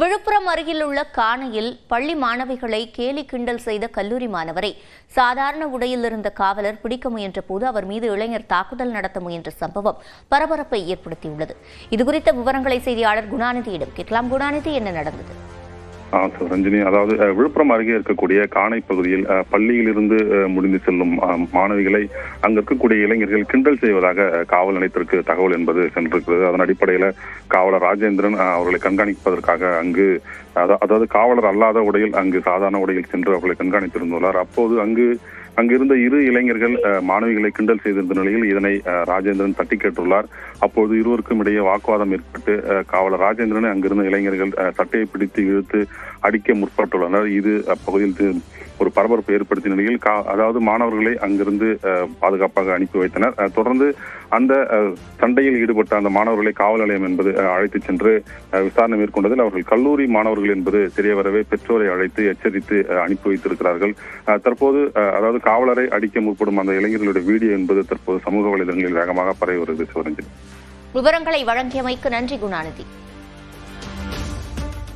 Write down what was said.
விழுப்புரம் அருகில் உள்ள காணையில் பள்ளி மாணவிகளை கேலி கிண்டல் செய்த கல்லூரி மாணவரை சாதாரண உடையில் இருந்த காவலர் பிடிக்க முயன்ற போது அவர் மீது இளைஞர் தாக்குதல் நடத்த முயன்ற சம்பவம் பரபரப்பை ஏற்படுத்தியுள்ளது. இதுகுறித்த விவரங்களை செய்தியாளர் குணாநிதியிடம் கேட்கலாம். குணாநிதி என்ன நடந்தது? ஆ, சார் ரஞ்சினி அதாவது விழுப்புரம் அருகே இருக்கக்கூடிய காணை பகுதியில் பள்ளியிலிருந்து முடிந்து செல்லும் மாணவிகளை அங்க இருக்கக்கூடிய இளைஞர்கள் கிண்டல் செய்வதாக காவல் நிலையத்திற்கு தகவல் என்பது சென்றிருக்கிறது. அதன் அடிப்படையில் காவலர் ராஜேந்திரன் அவர்களை கண்காணிப்பதற்காக அங்கு அதாவது காவலர் அல்லாத உடையில் அங்கு சாதாரண உடையில் சென்று அவர்களை கண்காணித்திருந்துள்ளார். அப்போது அங்கு அங்கிருந்த இரு இளைஞர்கள் மாணவிகளை கிண்டல் செய்திருந்த நிலையில் இதனை ராஜேந்திரன் தட்டி கேட்டுள்ளார். அப்போது இருவருக்கும் இடையே வாக்குவாதம் ஏற்பட்டு காவலர் ராஜேந்திரனை அங்கிருந்த இளைஞர்கள் சட்டையை பிடித்து இழுத்து அடிக்க முற்பட்டுள்ளனர். இது அப்பகுதியில் ஒரு பரபரப்பு ஏற்படுத்திய நிலையில் கா- அதாவது மாணவர்களை அங்கிருந்து பாதுகாப்பாக அனுப்பி வைத்தனர். தொடர்ந்து அந்த சண்டையில் ஈடுபட்ட அந்த மாணவர்களை காவல் நிலையம் என்பது அழைத்து அழைத்துச் சென்று விசாரணை மேற்கொண்டதில் அவர்கள் கல்லூரி மாணவர்கள் என்பது தெரிய வரவே பெற்றோரை அழைத்து எச்சரித்து அனுப்பி வைத்திருக்கிறார்கள். தற்போது அதாவது காவலரை அடிக்க முற்படும் அந்த இளைஞர்களுடைய வீடியோ என்பது தற்போது சமூக வலைதளங்களில் வேகமாக பரவி வருகிறது சிவரஞ்சன் விவரங்களை வழங்கியமைக்கு நன்றி குணாநிதி.